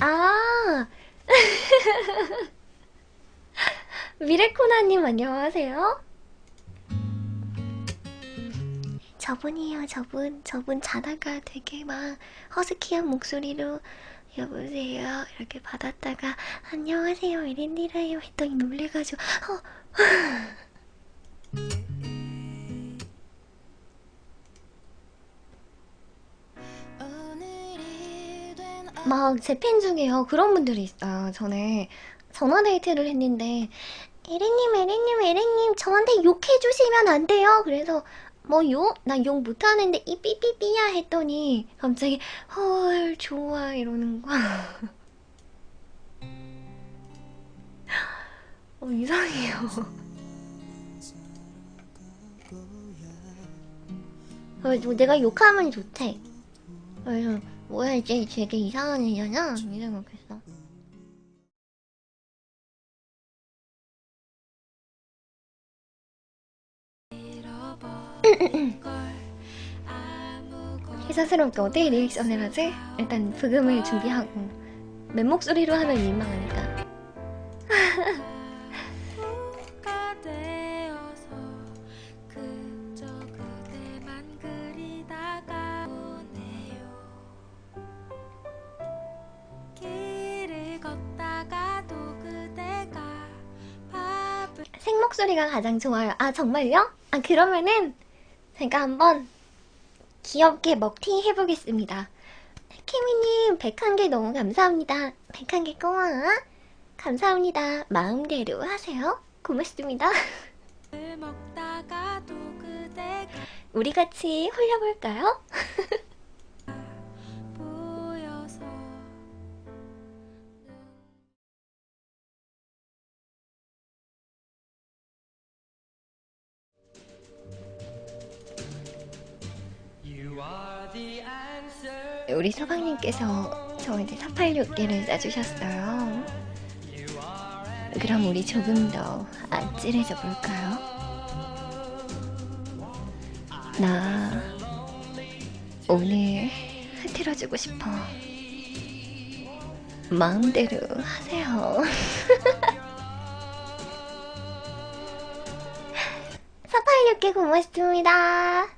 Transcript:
아 미래코나님 안녕하세요. 저분이에요, 저분. 저분 자다가 되게 막 허스키한 목소리로 여보세요 이렇게 받았다가 안녕하세요 에렌디라요 했더니 놀래가지고 어. 막 제 팬 중에요. 그런 분들이 있어요 전에 전화 데이트를 했는데 에렌님 에렌님 에렌님 저한테 욕해주시면 안 돼요? 그래서 뭐 욕? 나 욕 못하는데 이 삐삐삐야 했더니 갑자기 헐 좋아 이러는 거야 어 이상해요. 그래서 내가 욕하면 좋대. 그래서 뭐야 이제 되게 이상한 애잖아 이 생각했어. 회사스럽게 어떻게 리액션을 하지? 일단 부금을 준비하고 맨 목소리로 하면 민망하니까 밥을 생목소리가 가장 좋아요. 아 정말요? 아 그러면은 제가 한번 귀엽게 먹튀 해보겠습니다. 케미님 101개 너무 감사합니다. 101개 고마워 감사합니다. 마음대로 하세요. 고맙습니다. 우리 같이 홀려볼까요? 우리 서방님께서 저한테 486개를 싸주셨어요 그럼 우리 조금 더 아찔해져 볼까요? 나 오늘 흐트러주고 싶어. 마음대로 하세요. 사파이육개 고맙습니다.